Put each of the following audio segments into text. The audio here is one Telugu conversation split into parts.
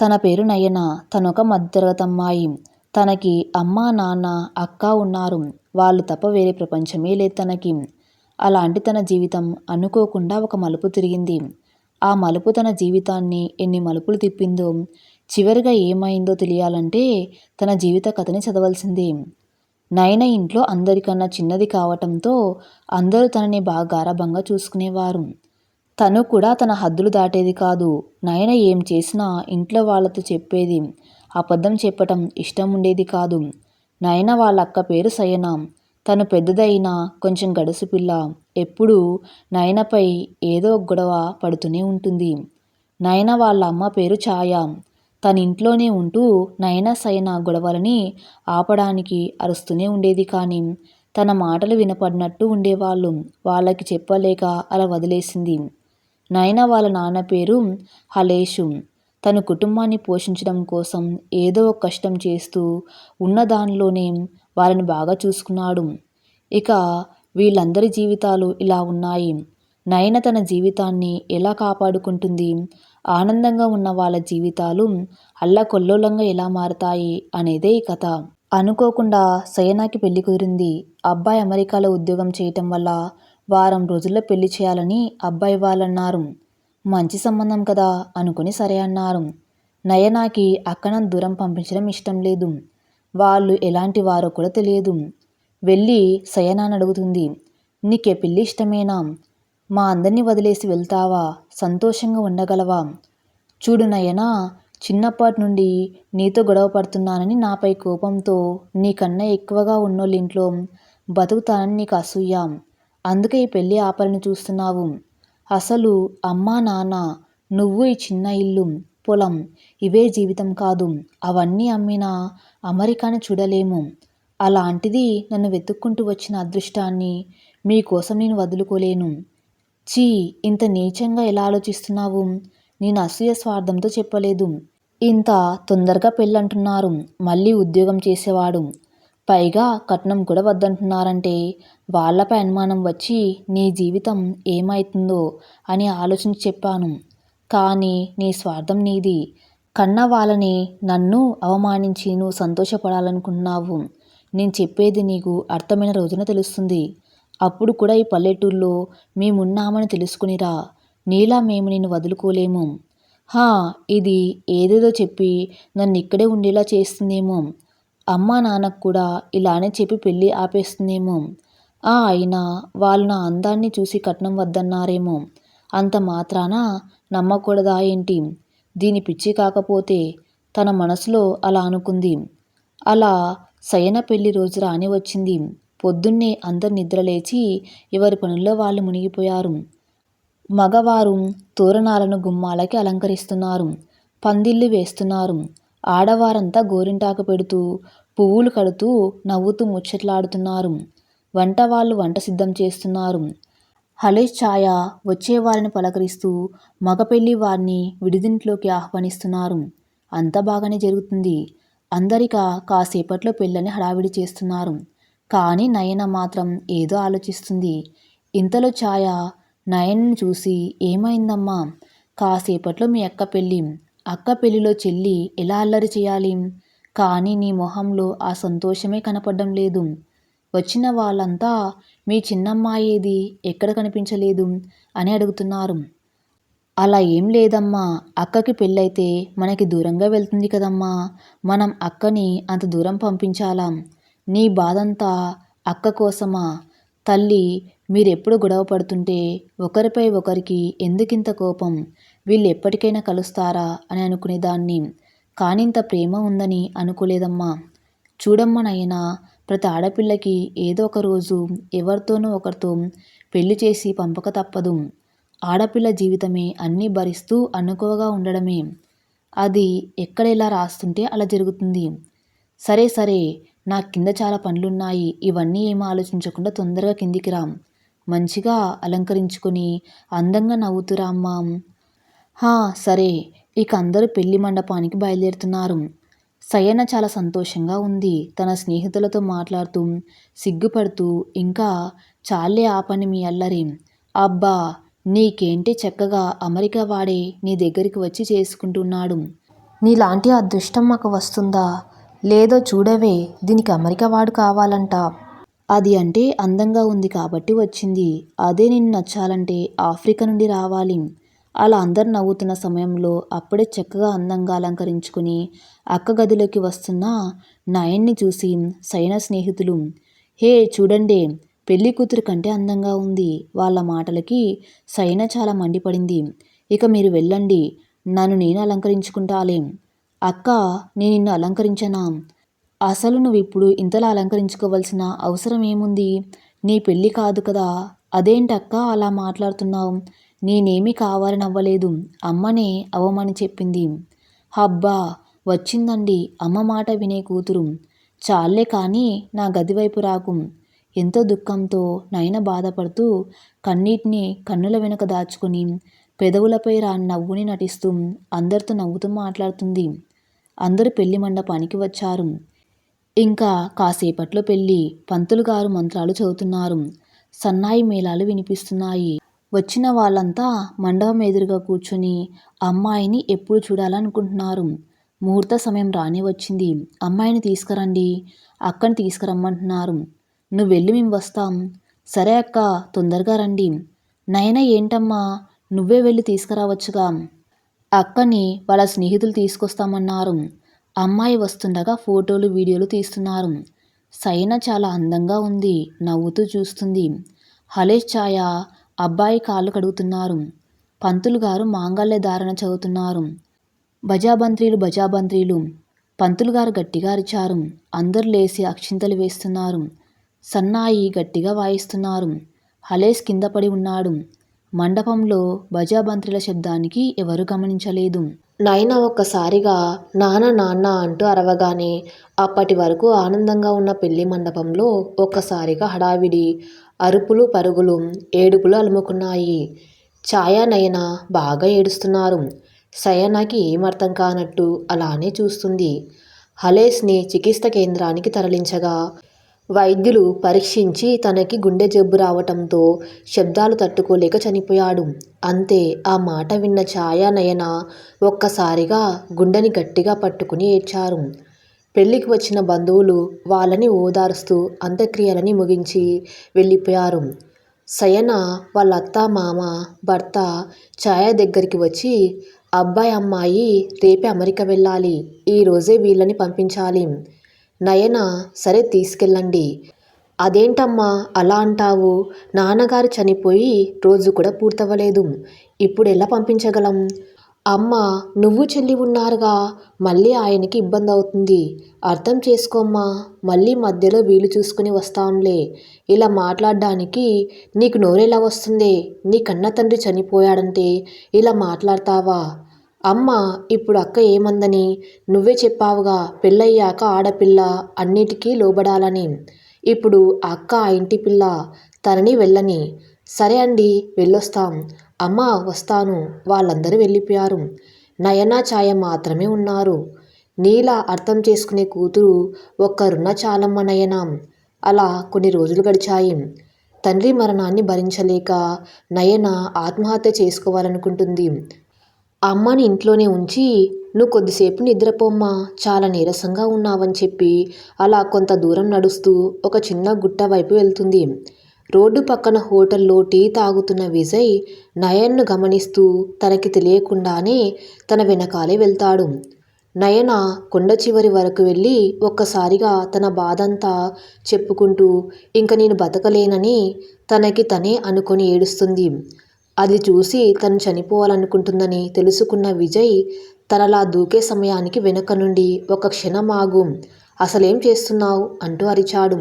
తన పేరు నయన. తనొక మధ్యతరగతమ్మాయి తనకి అమ్మ నాన్న అక్క ఉన్నారు. వాళ్ళు తప్ప వేరే ప్రపంచమే లేదు తనకి. అలాంటి తన జీవితం అనుకోకుండా ఒక మలుపు తిరిగింది. ఆ మలుపు తన జీవితాన్ని ఎన్ని మలుపులు తిప్పిందో చివరిగా ఏమైందో తెలియాలంటే తన జీవిత కథని చదవాల్సిందే. నయన ఇంట్లో అందరికన్నా చిన్నది కావటంతో అందరూ తనని బాగా గారభంగా చూసుకునేవారు. తను కూడా తన హద్దులు దాటేది కాదు. నయన ఏం చేసినా ఇంట్లో వాళ్ళతో చెప్పేది అబద్ధం చెప్పటం ఇష్టం ఉండేది కాదు. నయన వాళ్ళ అక్క పేరు సయన. తను పెద్దదైనా కొంచెం గడుసు పిల్ల. ఎప్పుడూ నయనపై ఏదో గొడవ పడుతూనే ఉంటుంది. నయన వాళ్ళ అమ్మ పేరు ఛాయ. తన ఇంట్లోనే ఉంటూ నయన సయన గొడవలని ఆపడానికి అరుస్తూనే ఉండేది కానీ తన మాటలు వినపడినట్టు ఉండేవాళ్ళు. వాళ్ళకి చెప్పలేక అలా వదిలేసింది. నయన వాళ్ళ నాన్న పేరు హలేషు. తన కుటుంబాన్ని పోషించడం కోసం ఏదో ఒక కష్టం చేస్తూ ఉన్న దానిలోనే వాళ్ళని బాగా చూసుకున్నాడు. ఇక వీళ్ళందరి జీవితాలు ఇలా ఉన్నాయి. నయన తన జీవితాన్ని ఎలా కాపాడుకుంటుంది? ఆనందంగా ఉన్న వాళ్ళ జీవితాలు అల్లకొల్లోలంగా ఎలా మారతాయి అనేదే ఈ కథ. అనుకోకుండా సయనాకి పెళ్ళి కుదిరింది. అబ్బాయి అమెరికాలో ఉద్యోగం చేయటం వల్ల వారం రోజుల్లో పెళ్ళి చేయాలని అబ్బాయి వాళ్ళన్నారు. మంచి సంబంధం కదా అనుకుని సరే అన్నారు. నయనాకి అక్కనం దూరం పంపించడం ఇష్టం లేదు. వాళ్ళు ఎలాంటి వారో కూడా తెలియదు. వెళ్ళి సయనాన్ని అడుగుతుంది. నీకే పెళ్ళి ఇష్టమేనా? మా అందరినీ వదిలేసి వెళ్తావా? సంతోషంగా ఉండగలవా? చూడు నయనా చిన్నప్పటి నుండి నీతో గొడవ పడుతున్నానని నాపై కోపంతో నీకన్నా ఎక్కువగా ఉన్నోళ్ళ ఇంట్లో బతుకుతానని నీకు అసూయాం. అందుకే ఈ పెళ్ళి ఆపలిని చూస్తున్నావు. అసలు అమ్మా నాన్న నువ్వు ఈ చిన్న ఇల్లు పొలం ఇవే జీవితం కాదు. అవన్నీ అమ్మినా అమెరికాని చూడలేము. అలాంటిది నన్ను వెతుక్కుంటూ వచ్చిన అదృష్టాన్ని మీకోసం నేను వదులుకోలేను. చీ ఇంత నీచంగా ఎలా ఆలోచిస్తున్నావు? నేను అసూయ స్వార్థంతో చెప్పలేదు. ఇంత తొందరగా పెళ్ళంటున్నారు. మళ్ళీ ఉద్యోగం చేసేవాడు. పైగా కట్నం కూడా వద్దంటున్నారంటే. వాళ్ళపై అనుమానం వచ్చి నీ జీవితం ఏమవుతుందో అని ఆలోచించి చెప్పాను. కానీ నీ స్వార్థం నీది. కన్న వాళ్ళని నన్ను అవమానించి నువ్వు సంతోషపడాలనుకుంటున్నావు. నేను చెప్పేది నీకు అర్థమైన రోజున తెలుస్తుంది. అప్పుడు కూడా ఈ పల్లెటూరులో మేమున్నామని తెలుసుకునిరా. నీలా మేము నిన్ను వదులుకోలేము. హా ఇది ఏదేదో చెప్పి నన్ను ఇక్కడే ఉండేలా చేస్తుందేమో. అమ్మా నాన్నకు కూడా ఇలానే చెప్పి పెళ్ళి ఆపేస్తుందేమో. ఆ అయినా వాళ్ళు నా అందాన్ని చూసి కట్నం వద్దన్నారేమో. అంత మాత్రాన నమ్మకూడదా ఏంటి? దీని పిచ్చి కాకపోతే తన మనసులో అలా అనుకుంది. అలా శయన పెళ్ళి రోజు రాని వచ్చింది. పొద్దున్నే అందరు నిద్రలేచి ఎవరి పనుల్లో వాళ్ళు మునిగిపోయారు. మగవారు తోరణాలను గుమ్మాలకి అలంకరిస్తున్నారు. పందిళ్ళు వేస్తున్నారు. ఆడవారంతా గోరింటాకు పెడుతూ పువ్వులు కడుతూ నవ్వుతూ ముచ్చట్లాడుతున్నారు. వంట వాళ్ళు వంట సిద్ధం చేస్తున్నారు. హలేష్ ఛాయ వచ్చే వారిని పలకరిస్తూ మగపెళ్ళి వారిని విడిదింట్లోకి ఆహ్వానిస్తున్నారు. అంత బాగానే జరుగుతుంది. అందరికా కాసేపట్లో పెళ్ళని హడావిడి చేస్తున్నారు. కానీ నయన మాత్రం ఏదో ఆలోచిస్తుంది. ఇంతలో ఛాయ నయన్ని చూసి ఏమైందమ్మా? కాసేపట్లో మీ అక్క పెళ్ళి అక్క పెళ్ళిలో చెల్లి ఎలా అల్లరి చేయాలి? కానీ నీ మొహంలో ఆ సంతోషమే కనపడడం లేదు. వచ్చిన వాళ్ళంతా మీ చిన్నమ్మాయేది ఎక్కడ కనిపించలేదు? అని అడుగుతున్నారు. అలా ఏం లేదమ్మా. అక్కకి పెళ్ళైతే మనకి దూరంగా వెళ్తుంది కదమ్మా. మనం అక్కని అంత దూరం పంపించాలా. నీ బాధంతా అక్క కోసమా? తల్లి మీరెప్పుడు గొడవ పడుతుంటే ఒకరిపై ఒకరికి ఎందుకింత కోపం? వీళ్ళు ఎప్పటికైనా కలుస్తారా? అని అనుకునేదాన్ని. కానింత ప్రేమ ఉందని అనుకోలేదమ్మా. చూడమ్మా నైనా ప్రతి ఆడపిల్లకి ఏదో ఒక రోజు ఎవరితోనో ఒకరితో పెళ్ళి చేసి పంపక తప్పదు. ఆడపిల్ల జీవితమే అన్నీ భరిస్తూ అనుకోవగా ఉండడమే. అది ఎక్కడ ఎలా రాస్తుంటే అలా జరుగుతుంది. సరే సరే నా కింద చాలా పనులున్నాయి. ఇవన్నీ ఏమీ ఆలోచించకుండా తొందరగా కిందికి రాం. మంచిగా అలంకరించుకొని అందంగా నవ్వుతురా అమ్మా. హా సరే ఇక అందరూ పెళ్ళి మండపానికి బయలుదేరుతున్నారు. సయన చాలా సంతోషంగా ఉంది. తన స్నేహితులతో మాట్లాడుతూ సిగ్గుపడుతూ ఇంకా చాలే ఆపని మీ అల్లరి. అబ్బా నీకేంటి చక్కగా అమెరికా వాడే నీ దగ్గరికి వచ్చి చేసుకుంటున్నాడు. నీలాంటి అదృష్టం మాకు వస్తుందా? లేదో చూడవే దీనికి అమెరికా వాడు కావాలంట. అది అంటే అందంగా ఉంది కాబట్టి వచ్చింది. అదే నిన్ను నచ్చాలంటే ఆఫ్రికా నుండి రావాలి. అలా అందరు నవ్వుతున్న సమయంలో అప్పుడే చక్కగా అందంగా అలంకరించుకుని అక్క గదిలోకి వస్తున్న నయన్ని చూసి సైన స్నేహితులు హే చూడండి పెళ్ళి కూతురు కంటే అందంగా ఉంది వాళ్ళ మాటలకి సైన చాలా మండిపడింది. ఇక మీరు వెళ్ళండి నన్ను నేను అలంకరించుకుంటాలే. అక్క నేను నిన్ను అలంకరించనా? అసలు నువ్వు ఇప్పుడు ఇంతలా అలంకరించుకోవాల్సిన అవసరం ఏముంది? నీ పెళ్ళి కాదు కదా అదేంటక్క అలా మాట్లాడుతున్నావు? నేనేమీ కావాలనవ్వలేదు. అమ్మనే అవమని చెప్పింది. హబ్బా వచ్చిందండి. అమ్మ మాట వినే కూతురు. చాలే కానీ నా గదివైపు రాకు. ఎంతో దుఃఖంతో నయన బాధపడుతూ కన్నీటిని కన్నుల వెనుక దాచుకుని పెదవులపై రాని నవ్వుని నటిస్తూ అందరితో నవ్వుతూ మాట్లాడుతుంది. అందరూ పెళ్ళి మండపానికి వచ్చారు. ఇంకా కాసేపట్లో పెళ్ళి పంతులు గారు మంత్రాలు చదువుతున్నారు. సన్నాయి మేళాలు వినిపిస్తున్నాయి. వచ్చిన వాళ్ళంతా మండపం ఎదురుగా కూర్చొని అమ్మాయిని ఎప్పుడు చూడాలనుకుంటున్నారు? ముహూర్త సమయం రాని వచ్చింది. అమ్మాయిని తీసుకురండి. అక్కని తీసుకురమ్మంటున్నారు. నువ్వు వెళ్ళి మేము వస్తాం. సరే అక్క తొందరగా రండి. నయన ఏంటమ్మా? నువ్వే వెళ్ళి తీసుకురావచ్చుగా. అక్కని వాళ్ళ స్నేహితులు తీసుకొస్తామన్నారు. అమ్మాయి వస్తుండగా ఫోటోలు వీడియోలు తీస్తున్నారు. సైన చాలా అందంగా ఉంది. నవ్వుతూ చూస్తుంది. హలేష్ ఛాయ? అబ్బాయి కాళ్ళు కడుగుతున్నారు. పంతులు గారు మాంగళ్య ధారణ చదువుతున్నారు. భజాబంత్రీలు భజాబంత్రీలు పంతులు గారు గట్టిగా అరిచారు. అందరూ లేచి అక్షింతలు వేస్తున్నారు. సన్నాయి గట్టిగా వాయిస్తున్నారు. హలేష్ కింద పడి ఉన్నాడు. మండపంలో భజాబంత్రిల శబ్దానికి ఎవరు గమనించలేదు. నైనా ఒక్కసారిగా నాన్న నాన్న అంటూ అరవగానే అప్పటి వరకు ఆనందంగా ఉన్న పెళ్ళి మండపంలో ఒక్కసారిగా హడావిడి. అరుపులు పరుగులు ఏడుపులు అలుముకున్నాయి. ఛాయా నయన బాగా ఏడుస్తున్నారు. సయనాకి ఏం అర్థం కానట్టు అలానే చూస్తుంది. హలేస్ని చికిత్స కేంద్రానికి తరలించగా వైద్యులు పరీక్షించి తనకి గుండె జబ్బు రావటంతో శబ్దాలు తట్టుకోలేక చనిపోయాడు. అంతే ఆ మాట విన్న ఛాయా నయన ఒక్కసారిగా గుండెని గట్టిగా పట్టుకుని ఏడ్చారు. పెళ్ళికి వచ్చిన బంధువులు వాళ్ళని ఓదారుస్తూ అంత్యక్రియలని ముగించి వెళ్ళిపోయారు. శయన వాళ్ళ అత్త మామ భర్త ఛాయ దగ్గరికి వచ్చి అబ్బాయి అమ్మాయి రేపే అమెరికా వెళ్ళాలి. ఈరోజే వీళ్ళని పంపించాలి. నయన సరే తీసుకెళ్ళండి. అదేంటమ్మా అలా అంటావు? నాన్నగారు చనిపోయి రోజు కూడా పూర్తవ్వలేదు. ఇప్పుడు ఎలా పంపించగలం? అమ్మ నువ్వు చెల్లి ఉన్నారుగా మళ్ళీ ఆయనకి ఇబ్బంది అవుతుంది అర్థం చేసుకోమ్మా మళ్ళీ మధ్యలో వీలు చూసుకుని వస్తాంలే. ఇలా మాట్లాడడానికి నీకు నోరెలా వస్తుంది? నీ కన్న తండ్రి చనిపోయాడంటే ఇలా మాట్లాడతావా? అమ్మ ఇప్పుడు అక్క ఏమందని? నువ్వే చెప్పావుగా పెళ్ళయ్యాక ఆడపిల్ల అన్నిటికీ లోబడాలని. ఇప్పుడు అక్క ఆ ఇంటి పిల్ల తనని వెళ్ళని. సరే అండి వెళ్ళొస్తాం. అమ్మ వస్తాను. వాళ్ళందరూ వెళ్ళిపోయారు. నయనా ఛాయ మాత్రమే ఉన్నారు. నీలా అర్థం చేసుకునే కూతురు ఒక్కరున్న చాలమ్మ నయన. అలా కొన్ని రోజులు గడిచాయి. తండ్రి మరణాన్ని భరించలేక నయన ఆత్మహత్య చేసుకోవాలనుకుంటుంది. అమ్మని ఇంట్లోనే ఉంచి నువ్వు కొద్దిసేపు నిద్రపోమ్మా. చాలా నీరసంగా ఉన్నావని చెప్పి అలా కొంత దూరం నడుస్తూ ఒక చిన్న గుట్ట వైపు వెళ్తుంది. రోడ్డు పక్కన హోటల్లో టీ తాగుతున్న విజయ్ నయన్ను గమనిస్తూ తనకి తెలియకుండానే తన వెనకాలే వెళ్తాడు. నయన కొండ చివరి వరకు వెళ్ళి ఒక్కసారిగా తన బాధంతా చెప్పుకుంటూ ఇంక నేను బతకలేనని తనకి తనే అనుకొని ఏడుస్తుంది. అది చూసి తను చనిపోవాలనుకుంటుందని తెలుసుకున్న విజయ్ తనలా దూకే సమయానికి వెనక నుండి ఒక క్షణం అసలేం చేస్తున్నావు? అంటూ అరిచాడు.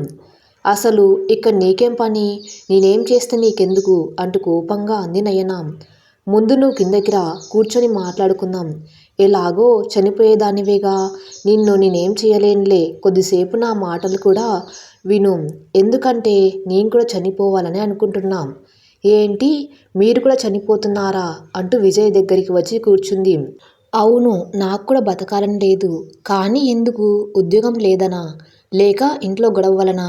అసలు ఇక్కడ నీకేం పని? నేనేం చేస్తే నీకెందుకు? అంటూ కోపంగా అంది నయన. ముందు నువ్వు కిందకి రా కూర్చొని మాట్లాడుకుందాం. ఎలాగో చనిపోయేదానివేగా. నిన్ను నేనేం చేయలేనులే. కొద్దిసేపు నా మాటలు కూడా విను. ఎందుకంటే నేను కూడా చనిపోవాలని అనుకుంటున్నాం. ఏంటి? మీరు కూడా చనిపోతున్నారా? అంటూ విజయ్ దగ్గరికి వచ్చి కూర్చుంది. అవును నాకు కూడా బతకాలని లేదు. కానీ ఎందుకు? ఉద్యోగం లేదనా? లేక ఇంట్లో గొడవ వలన?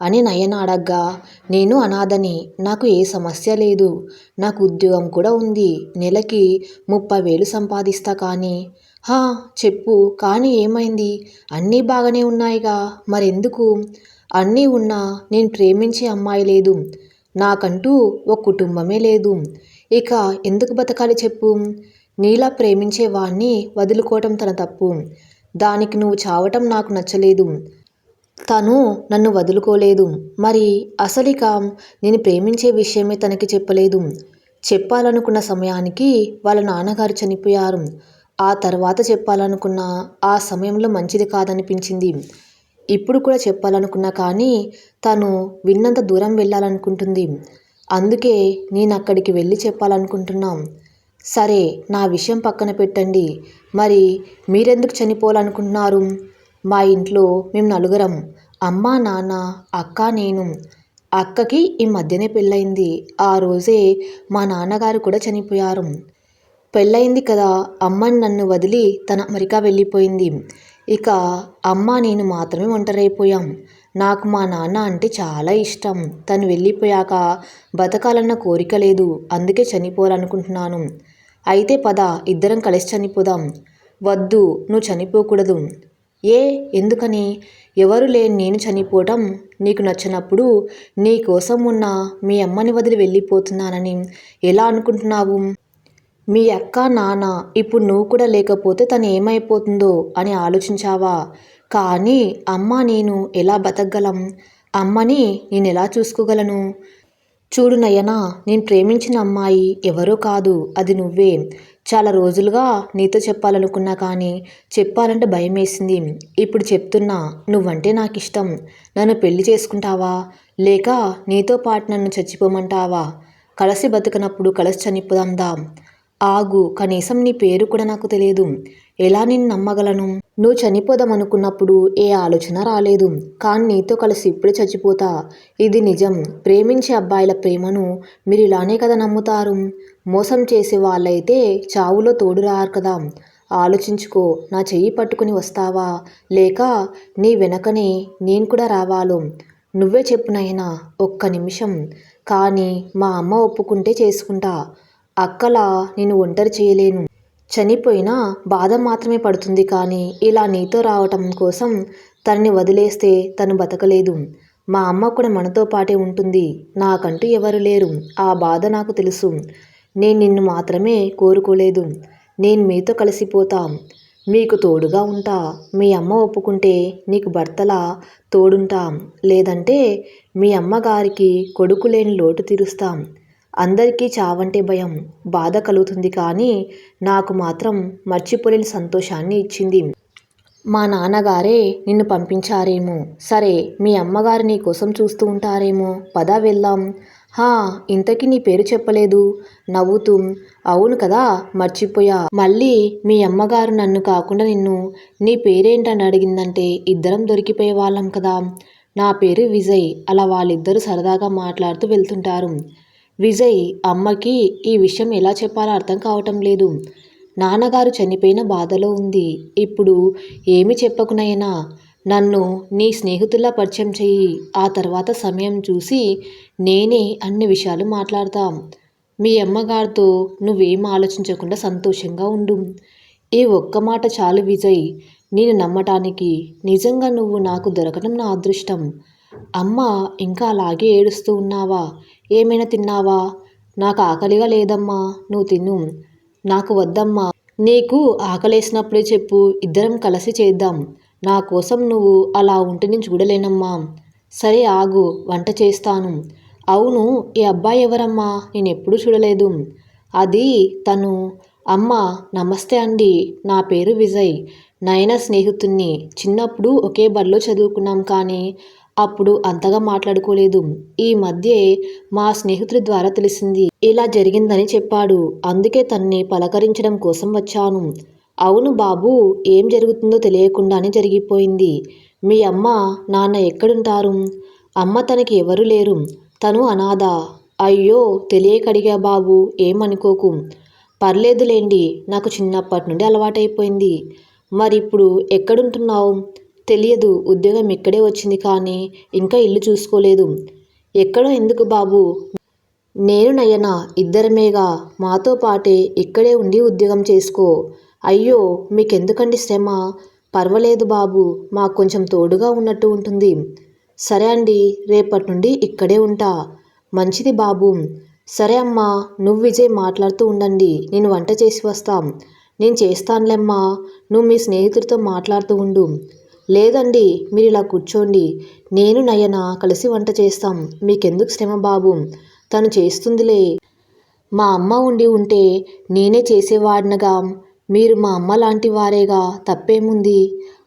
అని నయన అడగ్గా నేను అనాథని నాకు ఏ సమస్య లేదు. నాకు ఉద్యోగం కూడా ఉంది. నెలకి ముప్పై వేలు సంపాదిస్తా కానీ. హా చెప్పు. కానీ ఏమైంది? అన్నీ బాగానే ఉన్నాయిగా. మరెందుకు? అన్నీ ఉన్నా నేను ప్రేమించే అమ్మాయి లేదు. నాకంటూ ఒక కుటుంబమే లేదు. ఇక ఎందుకు బతకాలి చెప్పు? నీలా ప్రేమించే వాణ్ణి వదులుకోవటం తన తప్పు. దానికి నువ్వు చావటం నాకు నచ్చలేదు. తను నన్ను వదులుకోలేదు. మరి అసలిక నేను ప్రేమించే విషయమే తనకి చెప్పలేదు. చెప్పాలనుకున్న సమయానికి వాళ్ళ నాన్నగారు చనిపోయారు. ఆ తర్వాత చెప్పాలనుకున్న ఆ సమయంలో మంచిది కాదనిపించింది. ఇప్పుడు కూడా చెప్పాలనుకున్నా కానీ తను విన్నంత దూరం వెళ్ళాలనుకుంటుంది. అందుకే నేను అక్కడికి వెళ్ళి చెప్పాలనుకుంటున్నాం. సరే నా విషయం పక్కన పెట్టండి. మరి మీరెందుకు చనిపోవాలనుకుంటున్నారు? మా ఇంట్లో మేము నలుగురం అమ్మ నాన్న అక్క నేను. అక్కకి ఈ మధ్యనే పెళ్ళయింది. ఆ రోజే మా నాన్నగారు కూడా చనిపోయారు. పెళ్ళయింది కదా అమ్మని నన్ను వదిలి తన అమెరికా వెళ్ళిపోయింది. ఇక అమ్మ నేను మాత్రమే ఒంటరైపోయాం. నాకు మా నాన్న అంటే చాలా ఇష్టం. తను వెళ్ళిపోయాక బతకాలన్న కోరిక లేదు. అందుకే చనిపోవాలనుకుంటున్నాను. అయితే పద ఇద్దరం కలిసి చనిపోదాం. వద్దు నువ్వు చనిపోకూడదు. ఏ ఎందుకని? ఎవరు లేని నేను చనిపోవటం నీకు నచ్చినప్పుడు నీ కోసం ఉన్న మీ అమ్మని వదిలి వెళ్ళిపోతున్నానని ఎలా అనుకుంటున్నావు? మీ అక్క నాన్న ఇప్పుడు నువ్వు కూడా లేకపోతే తను ఏమైపోతుందో అని ఆలోచించావా? కానీ అమ్మ నేను ఎలా బతకగలం? అమ్మని నేను ఎలా చూసుకోగలను? చూడు నయనా నేను ప్రేమించిన అమ్మాయి ఎవరో కాదు అది నువ్వే. చాలా రోజులుగా నీతో చెప్పాలనుకున్నా కానీ చెప్పాలంటే భయం వేసింది ఇప్పుడు చెప్తున్నా నువ్వంటే నాకు ఇష్టం నన్ను పెళ్ళి చేసుకుంటావా? లేక నీతో పాటు నన్ను చచ్చిపోమంటావా? కలిసి బతుకనప్పుడు కలిసి చనిపోదాందా? ఆగు కనీసం నీ పేరు కూడా నాకు తెలియదు. ఎలా నేను నమ్మగలను? నువ్వు చనిపోదామనుకున్నప్పుడు ఏ ఆలోచన రాలేదు. కానీ నీతో కలిసి ఇప్పుడే చచ్చిపోతా. ఇది నిజం. ప్రేమించే అబ్బాయిల ప్రేమను మీరు ఇలానే కదా నమ్ముతారు. మోసం చేసే వాళ్ళైతే చావులో తోడు రారు కదా. ఆలోచించుకో నా చెయ్యి పట్టుకుని వస్తావా? లేక నీ వెనకనే నేను కూడా రావాలో. నువ్వే చెప్పునైనా ఒక్క నిమిషం. కానీ మా అమ్మ ఒప్పుకుంటే చేసుకుంటా. అక్కలా నేను ఒంటరి చేయలేను. చనిపోయినా బాధ మాత్రమే పడుతుంది కానీ ఇలా నీతో రావటం కోసం తనని వదిలేస్తే తను బతకలేదు. మా అమ్మ కూడా మనతో పాటే ఉంటుంది. నాకంటూ ఎవరు లేరు. ఆ బాధ నాకు తెలుసు. నేను నిన్ను మాత్రమే కోరుకోలేదు. నేను మీతో కలిసిపోతా. మీకు తోడుగా ఉంటా. మీ అమ్మ ఒప్పుకుంటే నీకు భర్తలా తోడుంటాం. లేదంటే మీ అమ్మగారికి కొడుకు లేని లోటు తీరుస్తాం. అందరికీ చావంటే భయం బాధ కలుగుతుంది కానీ నాకు మాత్రం మర్చిపోలేని సంతోషాన్ని ఇచ్చింది. మా నాన్నగారే నిన్ను పంపించారేమో. సరే మీ అమ్మగారు నీ కోసం చూస్తూ ఉంటారేమో. పదా వెళ్దాం. హా ఇంతకీ నీ పేరు చెప్పలేదు. నవ్వుతూ అవును కదా మర్చిపోయా. మళ్ళీ మీ అమ్మగారు నన్ను కాకుండా నిన్ను నీ పేరేంటని అడిగిందంటే ఇద్దరం దొరికిపోయే వాళ్ళం కదా. నా పేరు విజయ్. అలా వాళ్ళిద్దరూ సరదాగా మాట్లాడుతూ వెళ్తుంటారు. విజయ్ అమ్మకి ఈ విషయం ఎలా చెప్పాలో అర్థం కావటం లేదు. నాన్నగారు చనిపోయిన బాధలో ఉంది. ఇప్పుడు ఏమి చెప్పకునైనా నన్ను నీ స్నేహితుల్లా పరిచయం చెయ్యి. ఆ తర్వాత సమయం చూసి నేనే అన్ని విషయాలు మాట్లాడతాం. మీ అమ్మగారితో నువ్వేం ఆలోచించకుండా సంతోషంగా ఉండు. ఈ ఒక్క మాట చాలు విజయ్. నేను నమ్మటానికి నిజంగా నువ్వు నాకు దొరకడం నా అదృష్టం. అమ్మ ఇంకా అలాగే ఏడుస్తూ ఉన్నావా? ఏమైనా తిన్నావా? నాకు ఆకలిగా లేదమ్మా నువ్వు తిను. నాకు వద్దమ్మా. నీకు ఆకలేసినప్పుడే చెప్పు ఇద్దరం కలిసి చేద్దాం. నా కోసం నువ్వు అలా ఉంటే నేను చూడలేనమ్మా. సరే ఆగు వంట చేస్తాను. అవును ఈ అబ్బాయి ఎవరమ్మా? నేను ఎప్పుడూ చూడలేదు. అది తను. అమ్మ నమస్తే అండి. నా పేరు విజయ్. నయన స్నేహితుణ్ణి. చిన్నప్పుడు ఒకే బడిలో చదువుకున్నాం కానీ అప్పుడు అంతగా మాట్లాడుకోలేదు. ఈ మధ్యే మా స్నేహితుడి ద్వారా తెలిసింది. ఇలా జరిగిందని చెప్పాడు. అందుకే తన్ని పలకరించడం కోసం వచ్చాను. అవును బాబు ఏం జరుగుతుందో తెలియకుండానే జరిగిపోయింది. మీ అమ్మ నాన్న ఎక్కడుంటారు? అమ్మ తనకి ఎవరు లేరు? తను అనాథ. అయ్యో తెలియకడిగా బాబు ఏమనుకోకు. పర్లేదులేండి నాకు చిన్నప్పటి నుండి అలవాటైపోయింది. మరిప్పుడు ఎక్కడుంటున్నావు? తెలియదు. ఉద్యోగం ఇక్కడే వచ్చింది కానీ ఇంకా ఇల్లు చూసుకోలేదు. ఎక్కడో ఎందుకు బాబు? నేను నయన ఇద్దరమేగా. మాతో పాటే ఇక్కడే ఉండి ఉద్యోగం చేసుకో. అయ్యో మీకెందుకండి శ్రమ? పర్వాలేదు బాబు మాకు కొంచెం తోడుగా ఉన్నట్టు ఉంటుంది. సరే అండి రేపటి నుండి ఇక్కడే ఉంటా. మంచిది బాబు. సరే అమ్మా నువ్వు విజయ్ మాట్లాడుతూ ఉండండి. నేను వంట చేసి వస్తాం. నేను చేస్తానులేమ్మా నువ్వు మీ స్నేహితుడితో మాట్లాడుతూ ఉండు. లేదండి మీరు ఇలా కూర్చోండి. నేను నయన కలిసి వంట చేస్తాం. మీకెందుకు శ్రమ బాబు? తను చేస్తుందిలే. మా అమ్మ ఉండి ఉంటే నేనే చేసేవాడినగా. మీరు మా అమ్మ లాంటి వారేగా తప్పేముంది?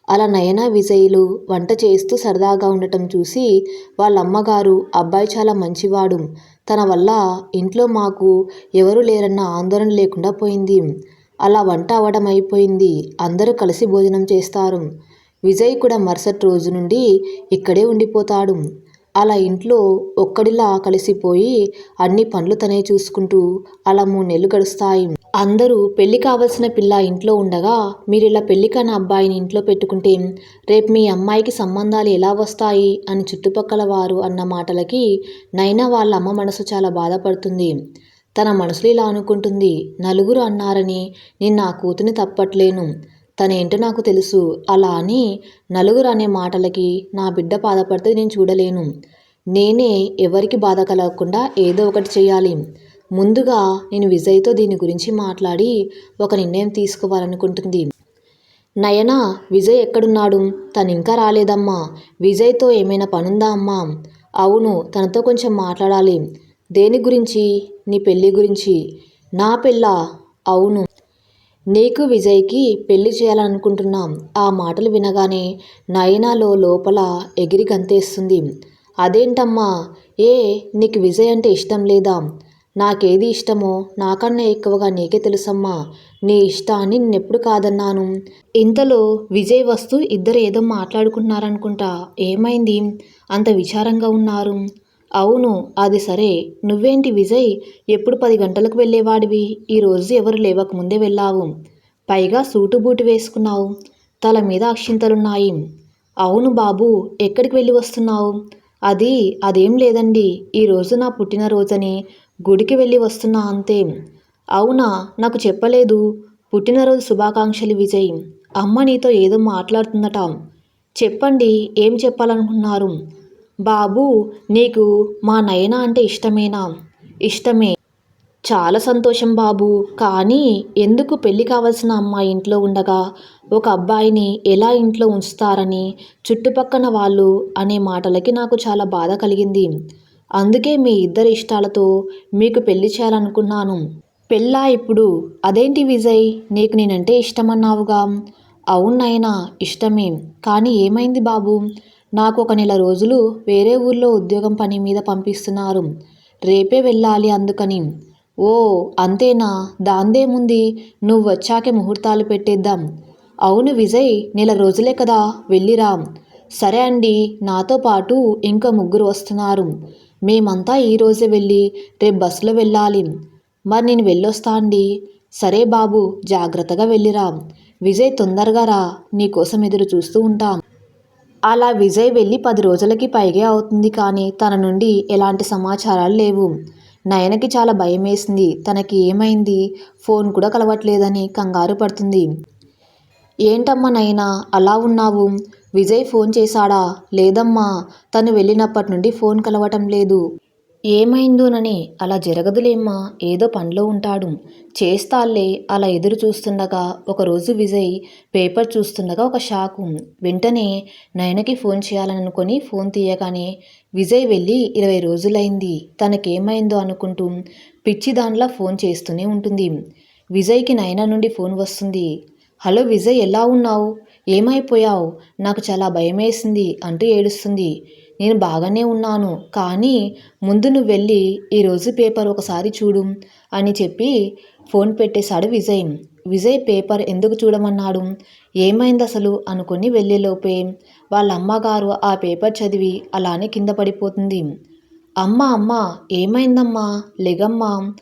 అలా నయన విజయులు వంట చేస్తూ సరదాగా ఉండటం చూసి వాళ్ళ అమ్మగారు అబ్బాయి చాలా మంచివాడు. తన వల్ల ఇంట్లో మాకు ఎవరు లేరన్న ఆందోళన లేకుండా పోయింది. అలా వంట అవడం అయిపోయింది. అందరూ కలిసి భోజనం చేస్తారు. విజయ్ కూడా మరుసటి రోజు నుండి ఇక్కడే ఉండిపోతాడు. అలా ఇంట్లో ఒక్కడిలా కలిసిపోయి అన్ని పనులు తనే చూసుకుంటూ అలా మూడు నెలలు గడుస్తాయి. అందరూ పెళ్ళి కావలసిన పిల్ల ఇంట్లో ఉండగా మీరు ఇలా పెళ్ళి కాని అబ్బాయిని ఇంట్లో పెట్టుకుంటే రేపు మీ అమ్మాయికి సంబంధాలు ఎలా వస్తాయి అని చుట్టుపక్కల వారు అన్న మాటలకి నైనా వాళ్ళ అమ్మ మనసు చాలా బాధపడుతుంది. తన మనసులో ఇలా అనుకుంటుంది నలుగురు అన్నారని నేను నా కూతుని తప్పట్లేను. తనేంటో నాకు తెలుసు. అలా అని నలుగురు అనే మాటలకి నా బిడ్డ బాధపడితే నేను చూడలేను. నేనే ఎవరికి బాధ కలగకుండా ఏదో ఒకటి చేయాలి ముందుగా నేను విజయ్తో దీని గురించి మాట్లాడి ఒక నిర్ణయం తీసుకోవాలనుకుంటుంది. నయన విజయ్ ఎక్కడున్నాడు? తను ఇంకా రాలేదమ్మా. విజయ్తో ఏమైనా పనుందా అమ్మా? అవును తనతో కొంచెం మాట్లాడాలి. దేని గురించి? నీ పెళ్ళి గురించి. నా పెళ్ళా? అవును. నీకు విజయ్కి పెళ్ళి చేయాలనుకుంటున్నాం. ఆ మాటలు వినగానే నయనాలో లోపల ఎగిరి గంతేస్తుంది. అదేంటమ్మా? ఏ నీకు విజయ్ అంటే ఇష్టం లేదా? నాకేది ఇష్టమో నాకన్నా ఎక్కువగా నీకే తెలుసమ్మా. నీ ఇష్టాన్ని నేనెప్పుడు కాదన్నాను. ఇంతలో విజయ్ వస్తూ ఇద్దరు ఏదో మాట్లాడుకుంటున్నారనుకుంటా ఏమైంది? అంత విచారంగా ఉన్నారు. అవును అది సరే. నువ్వేంటి విజయ్? ఎప్పుడు పది గంటలకు వెళ్ళేవాడివి? ఈరోజు ఎవరు లేవకముందే వెళ్ళావు? పైగా సూటు బూటు వేసుకున్నావు. తల మీద అక్షింతలున్నాయి. అవును బాబు ఎక్కడికి వెళ్ళి వస్తున్నావు? అది అదేం లేదండి. ఈరోజు నా పుట్టినరోజని గుడికి వెళ్ళి వస్తున్నా అంతే. అవునా నాకు చెప్పలేదు. పుట్టినరోజు శుభాకాంక్షలు విజయ్. అమ్మ నీతో ఏదో మాట్లాడుతుందట. చెప్పండి ఏం చెప్పాలనుకున్నారు బాబు నీకు మా నయన అంటే ఇష్టమేనా? ఇష్టమే. చాలా సంతోషం బాబు. కానీ ఎందుకు పెళ్ళి కావాల్సిన అమ్మాయి ఇంట్లో ఉండగా? ఒక అబ్బాయిని ఎలా ఇంట్లో ఉంచుతారని? చుట్టుపక్కన వాళ్ళు అనే మాటలకి నాకు చాలా బాధ కలిగింది. అందుకే మీ ఇద్దరి ఇష్టాలతో మీకు పెళ్ళి చేయాలనుకున్నాను. పెళ్ళా ఇప్పుడు? అదేంటి విజయ్? నీకు నేనంటే ఇష్టమన్నావుగా? అవునైనా ఇష్టమే. కానీ ఏమైంది బాబు? నాకు ఒక నెల రోజులు వేరే ఊర్లో ఉద్యోగం పని మీద పంపిస్తున్నారు. రేపే వెళ్ళాలి అందుకని. ఓ అంతేనా? దాందేముంది? నువ్వు వచ్చాకే ముహూర్తాలు పెట్టేద్దాం. అవును విజయ్ నెల రోజులే కదా వెళ్ళిరా. సరే అండి నాతో పాటు ఇంకా ముగ్గురు వస్తున్నారు. మేమంతా ఈరోజే వెళ్ళి రేపు బస్సులో వెళ్ళాలి. మరి నేను వెళ్ళొస్తా అండి. సరే బాబు జాగ్రత్తగా వెళ్ళిరా. విజయ్ తొందరగా రా. నీకోసం ఎదురు చూస్తూ ఉంటాం. అలా విజయ్ వెళ్ళి పది రోజులకి పైగే అవుతుంది కానీ తన నుండి ఎలాంటి సమాచారాలు లేవు. నయనకి చాలా భయం వేసింది తనకి ఏమైంది? ఫోన్ కూడా కలవట్లేదని కంగారు పడుతుంది. ఏంటమ్మా నైనా అలా ఉన్నావు? విజయ్ ఫోన్ చేశాడా? లేదమ్మా తను వెళ్ళినప్పటి నుండి ఫోన్ కలవటం లేదు. ఏమైందోనని అలా జరగదులేమ్మా ఏదో పనిలో ఉంటాడు. చేస్తాలే అలా ఎదురు చూస్తుండగా ఒకరోజు విజయ్ పేపర్ చూస్తుండగా ఒక షాకు వెంటనే నయనకి ఫోన్ చేయాలని అనుకొని ఫోన్ తీయగానే విజయ్ వెళ్ళి ఇరవై రోజులైంది తనకేమైందో అనుకుంటూ పిచ్చి దానిలా ఫోన్ చేస్తూనే ఉంటుంది. విజయ్కి నయన నుండి ఫోన్ వస్తుంది. హలో విజయ్ ఎలా ఉన్నావు? ఏమైపోయావు? నాకు చాలా భయమేసింది అంటూ ఏడుస్తుంది. నేను బాగానే ఉన్నాను కానీ ముందు నువ్వు వెళ్ళి ఈరోజు పేపర్ ఒకసారి చూడు అని చెప్పి ఫోన్ పెట్టేశాడు విజయ్. విజయ్ పేపర్ ఎందుకు చూడమన్నాడు? ఏమైంది అసలు? అనుకుని వెళ్ళేలోపే వాళ్ళ అమ్మగారు ఆ పేపర్ చదివి అలానే కింద పడిపోతుంది. అమ్మ అమ్మ ఏమైందమ్మా? లెగమ్మా.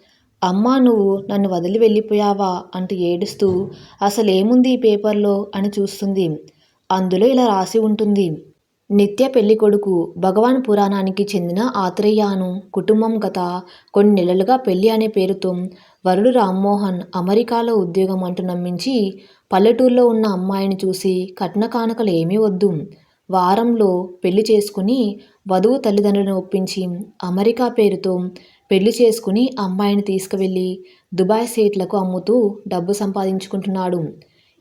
అమ్మా నువ్వు నన్ను వదిలి వెళ్ళిపోయావా? అంటూ ఏడుస్తూ అసలేముంది ఈ పేపర్లో? అని చూస్తుంది. అందులో ఇలా రాసి ఉంటుంది. నిత్య పెళ్ళికొడుకు భగవాన్ పురాణానికి చెందిన ఆత్రేయాను కుటుంబం గత కొన్ని నెలలుగా పెళ్ళి అనే పేరుతో వరుడు రామ్మోహన్ అమెరికాలో ఉద్యోగం అంటూ నమ్మించి పల్లెటూరులో ఉన్న అమ్మాయిని చూసి కట్న కానుకలు ఏమీ వద్దు. వారంలో పెళ్ళి చేసుకుని వధువు తల్లిదండ్రులను ఒప్పించి అమెరికా పేరుతో పెళ్ళి చేసుకుని అమ్మాయిని తీసుకువెళ్ళి దుబాయ్ సీట్లకు అమ్ముతూ డబ్బు సంపాదించుకుంటున్నాడు.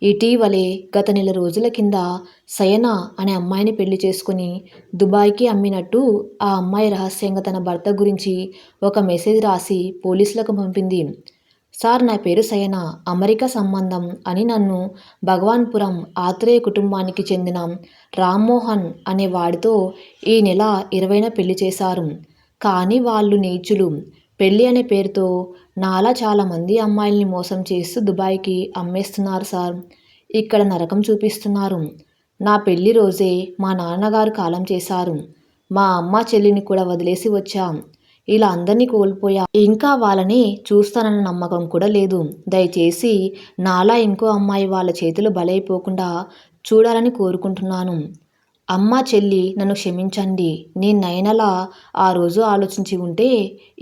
ఇటీవలే గత నెల రోజుల కింద సయనా అనే అమ్మాయిని పెళ్ళి చేసుకుని దుబాయ్కి అమ్మినట్టు ఆ అమ్మాయి రహస్యంగా తన భర్త గురించి ఒక మెసేజ్ రాసి పోలీసులకు పంపింది. సార్ నా పేరు సయన. అమెరికా సంబంధం అని నన్ను భగవాన్పురం ఆత్రేయ కుటుంబానికి చెందిన రామ్మోహన్ అనే వాడితో ఈ నెల ఇరవైన పెళ్ళి చేశారు. కానీ వాళ్ళు నీచులు. పెళ్ళి అనే పేరుతో నాలా చాలామంది అమ్మాయిల్ని మోసం చేస్తూ దుబాయ్కి అమ్మేస్తున్నారు సార్. ఇక్కడ నరకం చూపిస్తున్నారు. నా పెళ్ళి రోజే మా నాన్నగారు కాలం చేశారు. మా అమ్మ చెల్లిని కూడా వదిలేసి వచ్చాం. ఇలా అందరినీ కోల్పోయా. ఇంకా వాళ్ళని చూస్తానన్న నమ్మకం కూడా లేదు. దయచేసి నాలా ఇంకో అమ్మాయి వాళ్ళ చేతులు బలైపోకుండా చూడాలని కోరుకుంటున్నాను. అమ్మ చెల్లి నన్ను క్షమించండి. నేను నయనలా ఆ రోజు ఆలోచించి ఉంటే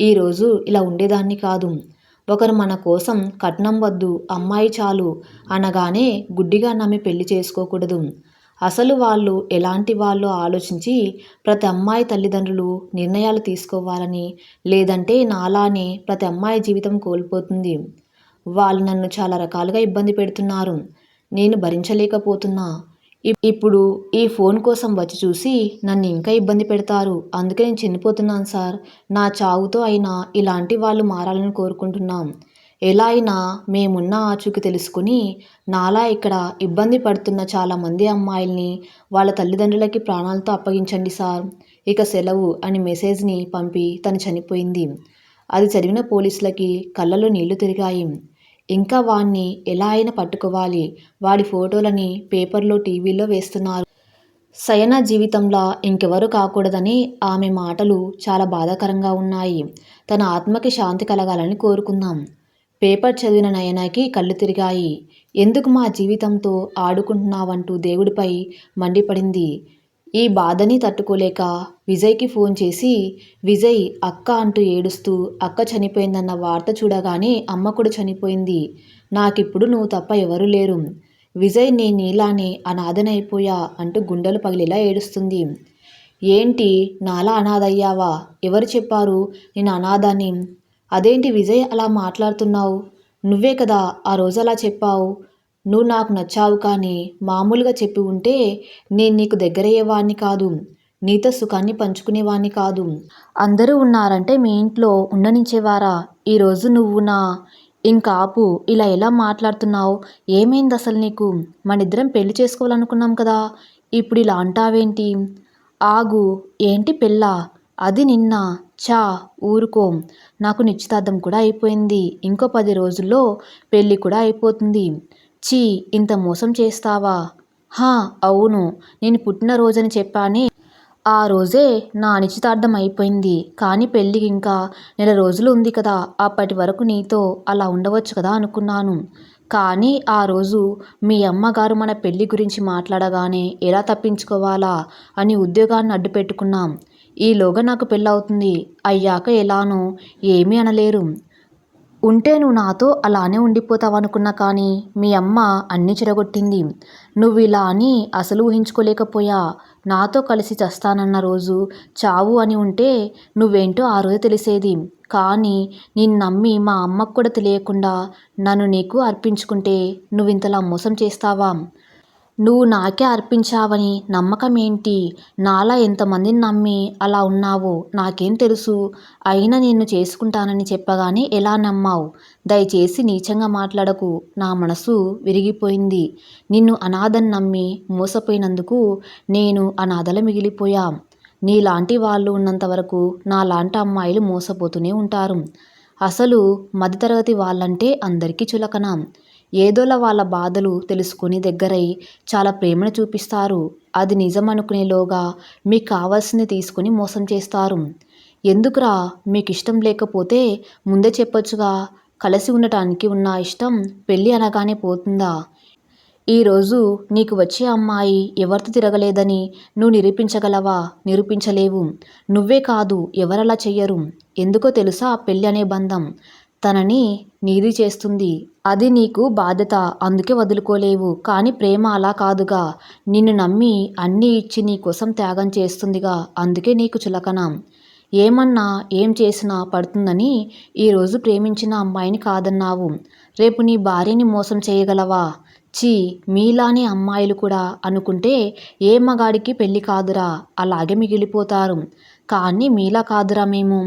ఈరోజు ఇలా ఉండేదాన్ని కాదు. ఒకరు మన కోసం కట్నం వద్దు అమ్మాయి చాలు అనగానే గుడ్డిగా నమ్మి పెళ్ళి చేసుకోకూడదు. అసలు వాళ్ళు ఎలాంటి వాళ్ళు ఆలోచించి ప్రతి అమ్మాయి తల్లిదండ్రులు నిర్ణయాలు తీసుకోవాలని లేదంటే నాలానే ప్రతి అమ్మాయి జీవితం కోల్పోతుంది. వాళ్ళు నన్ను చాలా రకాలుగా ఇబ్బంది పెడుతున్నారు. నేను భరించలేకపోతున్నా. ఇప్పుడు ఈ ఫోన్ కోసం వచ్చి చూసి నన్ను ఇంకా ఇబ్బంది పెడతారు. అందుకే నేను చనిపోతున్నాను సార్. నా చావుతో అయినా ఇలాంటి వాళ్ళు మారాలని కోరుకుంటున్నాం. ఎలా అయినా మేమున్న ఆచూకీ తెలుసుకుని నాలా ఇక్కడ ఇబ్బంది పడుతున్న చాలామంది అమ్మాయిల్ని వాళ్ళ తల్లిదండ్రులకి ప్రాణాలతో అప్పగించండి సార్. ఇక సెలవు అని మెసేజ్ని పంపి తను చనిపోయింది. అది చదివిన పోలీసులకి కళ్ళలో నీళ్ళు తిరిగాయి. ఇంకా వాణ్ణి ఎలా అయినా పట్టుకోవాలి. వాడి ఫోటోలని పేపర్లో టీవీలో వేస్తున్నారు. సయన జీవితంలో ఇంకెవరు కాకూడదని ఆమె మాటలు చాలా బాధాకరంగా ఉన్నాయి. తన ఆత్మకి శాంతి కలగాలని కోరుకుందాం. పేపర్ చదివిన నయనాకి కళ్ళు తిరిగాయి. ఎందుకు మా జీవితంతో ఆడుకుంటున్నావంటూ దేవుడిపై మండిపడింది. ఈ బాధని తట్టుకోలేక విజయ్కి ఫోన్ చేసి విజయ్ అక్క అంటూ ఏడుస్తూ అక్క చనిపోయిందన్న వార్త చూడగానే అమ్మ కూడా చనిపోయింది. నాకిప్పుడు నువ్వు తప్ప ఎవరూ లేరు. విజయ్ నేను నీలానే అనాథనైపోయా అంటూ గుండెలు పగిలేలా ఏడుస్తుంది. ఏంటి? నాలా అనాథయ్యావా? ఎవరు చెప్పారు? నేను అనాథాన్ని. అదేంటి విజయ్ అలా మాట్లాడుతున్నావు? నువ్వే కదా ఆ రోజు అలా చెప్పావు. నువ్వు నాకు నచ్చావు కానీ మామూలుగా చెప్పి ఉంటే నేను నీకు దగ్గరయ్యేవాణ్ణి కాదు. నీతో సుఖాన్ని పంచుకునేవాణ్ణి కాదు. అందరూ ఉన్నారంటే మీ ఇంట్లో ఉండనించేవారా ఈరోజు నువ్వు నా ఇంకా ఆపు ఇలా ఎలా మాట్లాడుతున్నావు? ఏమైంది అసలు నీకు? మనిద్దరం పెళ్ళి చేసుకోవాలనుకున్నాం కదా. ఇప్పుడు ఇలా అంటావేంటి? ఆగు ఏంటి పెళ్ళ? అది నిన్న. చా ఊరుకో. నాకు నిశ్చితార్థం కూడా అయిపోయింది. ఇంకో పది రోజుల్లో పెళ్ళి కూడా అయిపోతుంది. చీ ఇంత మోసం చేస్తావా? హా అవును నేను పుట్టినరోజని చెప్పానే. ఆ రోజే నా నిశ్చితార్థం అయిపోయింది. కానీ పెళ్ళికి ఇంకా నెల రోజులు ఉంది కదా అప్పటి వరకు నీతో అలా ఉండవచ్చు కదా అనుకున్నాను. కానీ ఆ రోజు మీ అమ్మగారు మన పెళ్ళి గురించి మాట్లాడగానే ఎలా తప్పించుకోవాలా అని ఉద్యోగాన్ని అడ్డు పెట్టుకున్నాం ఈలోగా నాకు పెళ్ళవుతుంది. అయ్యాక ఎలానో ఏమీ అనలేరు. ఉంటే నువ్వు నాతో అలానే ఉండిపోతావు అనుకున్నా కానీ మీ అమ్మ అన్నీ చెడగొట్టింది. నువ్వు ఇలా అని అసలు ఊహించుకోలేకపోయా. నాతో కలిసి చస్తానన్న రోజు చావు అని ఉంటే నువ్వేంటో ఆ రోజు తెలిసేది. కానీ నిన్ను నమ్మి మా అమ్మకు కూడా తెలియకుండా నన్ను నీకు అర్పించుకుంటే నువ్వు ఇంతలా మోసం చేస్తావా? నువ్వు నాకే అర్పించావని నమ్మకం ఏంటి నాలా ఎంతమందిని నమ్మి అలా ఉన్నావో? నాకేం తెలుసు? అయినా నిన్ను చేసుకుంటానని చెప్పగానే ఎలా నమ్మావు? దయచేసి నీచంగా మాట్లాడకు. నా మనసు విరిగిపోయింది. నిన్ను అనాథని నమ్మి మోసపోయినందుకు నేను అనాథల మిగిలిపోయా. నీలాంటి వాళ్ళు ఉన్నంత వరకు నాలాంటి అమ్మాయిలు మోసపోతూనే ఉంటారు. అసలు మధ్యతరగతి వాళ్ళంటే అందరికీ చులకన. ఏదోలా వాళ్ళ బాధలు తెలుసుకుని దగ్గరై చాలా ప్రేమను చూపిస్తారు. అది నిజం అనుకునేలోగా మీకు కావాల్సింది తీసుకుని మోసం చేస్తారు. ఎందుకురా? మీకు ఇష్టం లేకపోతే ముందే చెప్పొచ్చుగా. కలిసి ఉండటానికి ఉన్న ఇష్టం పెళ్ళి అనగానే పోతుందా? ఈరోజు నీకు వచ్చే అమ్మాయి ఎవరితో తిరగలేదని నువ్వు నిరూపించగలవా? నిరూపించలేవు. నువ్వే కాదు ఎవరలా చెయ్యరు? ఎందుకో తెలుసా పెళ్ళి అనే బంధం? తనని నీది చేస్తుంది. అది నీకు బాధ్యత. అందుకే వదులుకోలేవు. కానీ ప్రేమ అలా కాదుగా. నిన్ను నమ్మి అన్నీ ఇచ్చి నీ కోసం త్యాగం చేస్తుందిగా. అందుకే నీకు చులకన. ఏమన్నా ఏం చేసినా పడుతుందని ఈరోజు ప్రేమించిన అమ్మాయిని కాదన్నావు. రేపు నీ భార్యని మోసం చేయగలవా? చీ మీలానే అమ్మాయిలు కూడా అనుకుంటే ఏ మగాడికి పెళ్ళి కాదురా. అలాగే మిగిలిపోతారు. కానీ మీలా కాదురా మేము.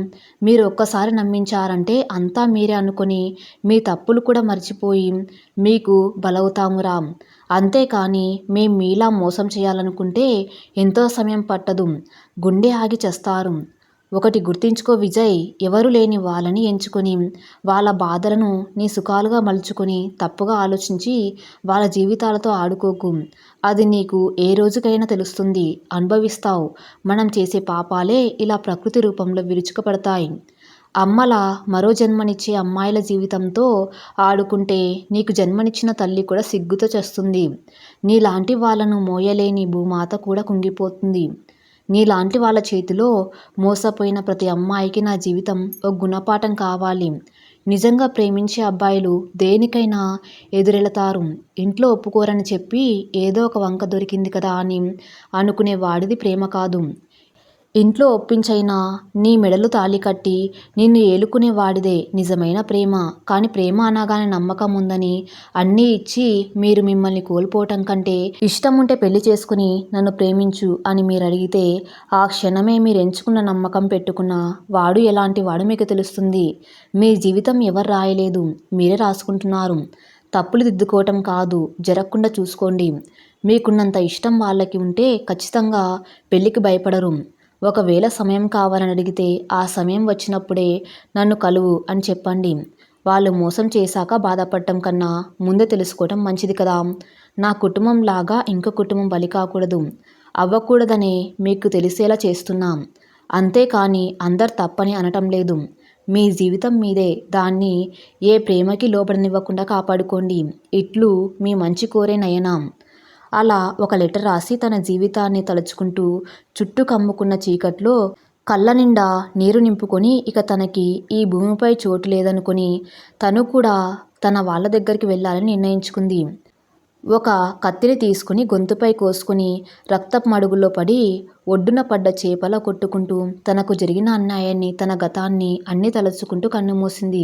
మీరు ఒక్కసారి నమ్మించారంటే అంతా మీరే అనుకొని మీ తప్పులు కూడా మర్చిపోయి మీకు బలవుతామురా. అంతేకాని మేం మీలా మోసం చేయాలనుకుంటే ఎంతో సమయం పట్టదు. గుండె ఆగి చేస్తారు. ఒకటి గుర్తించుకో విజయ్ ఎవరు లేని వాళ్ళని ఎంచుకొని వాళ్ళ బాధలను నీ సుఖాలుగా మలుచుకొని తప్పుగా ఆలోచించి వాళ్ళ జీవితాలతో ఆడుకోకు. అది నీకు ఏ రోజుకైనా తెలుస్తుంది. అనుభవిస్తావు. మనం చేసే పాపాలే ఇలా ప్రకృతి రూపంలో విరుచుకుపడతాయి. అమ్మల మరో జన్మనిచ్చే అమ్మాయిల జీవితంతో ఆడుకుంటే నీకు జన్మనిచ్చిన తల్లి కూడా సిగ్గుతో చేస్తుంది. నీలాంటి వాళ్ళను మోయలేని భూమాత కూడా కుంగిపోతుంది. నీలాంటి వాళ్ళ చేతిలో మోసపోయిన ప్రతి అమ్మాయికి నా జీవితం ఒక గుణపాఠం కావాలి. నిజంగా ప్రేమించే అబ్బాయిలు దేనికైనా ఎదురెళతారు. ఇంట్లో ఒప్పుకోరని చెప్పి ఏదో ఒక వంక దొరికింది కదా అని అనుకునే వాడిది ప్రేమ కాదు. ఇంట్లో ఒప్పించైనా నీ మెడలు తాళి కట్టి నిన్ను ఏలుకునే వాడిదే నిజమైన ప్రేమ. కానీ ప్రేమ అనగానే నమ్మకం ఉందని అన్నీ ఇచ్చి మీరు మిమ్మల్ని కోల్పోవటం కంటే ఇష్టం ఉంటే పెళ్ళి చేసుకుని నన్ను ప్రేమించు అని మీరు అడిగితే ఆ క్షణమే మీరు ఎంచుకున్న నమ్మకం పెట్టుకున్న వాడు ఎలాంటి వాడు మీకు తెలుస్తుంది? మీ జీవితం ఎవరు రాయలేదు? మీరే రాసుకుంటున్నారు. తప్పులు దిద్దుకోవటం కాదు జరగకుండా చూసుకోండి. మీకున్నంత ఇష్టం వాళ్ళకి ఉంటే ఖచ్చితంగా పెళ్ళికి భయపడరు. ఒకవేళ సమయం కావాలని అడిగితే ఆ సమయం వచ్చినప్పుడే నన్ను కలువు అని చెప్పండి. వాళ్ళు మోసం చేశాక బాధపడటం కన్నా ముందే తెలుసుకోవటం మంచిది కదా. నా కుటుంబం లాగా ఇంకో కుటుంబం బలి కాకూడదు. అవ్వకూడదనే మీకు తెలిసేలా చేస్తున్నాం. అంతేకాని అందరు తప్పని అనటం లేదు. మీ జీవితం మీదే. దాన్ని ఏ ప్రేమకి లోబడినివ్వకుండా కాపాడుకోండి. ఇట్లు మీ మంచి కోరే నయనాం. అలా ఒక లెటర్ రాసి తన జీవితాన్ని తలుచుకుంటూ చుట్టూ కమ్ముకున్న చీకట్లో కళ్ళ నిండా నీరు నింపుకొని ఇక తనకి ఈ భూమిపై చోటు లేదనుకొని తను కూడా తన వాళ్ళ దగ్గరికి వెళ్ళాలని నిర్ణయించుకుంది. ఒక కత్తిని తీసుకుని గొంతుపై కోసుకుని రక్తపు మడుగులో పడి ఒడ్డున పడ్డ చేపల కొట్టుకుంటూ తనకు జరిగిన అన్యాయాన్ని తన గతాన్ని అన్నీ తలుచుకుంటూ కన్నుమూసింది.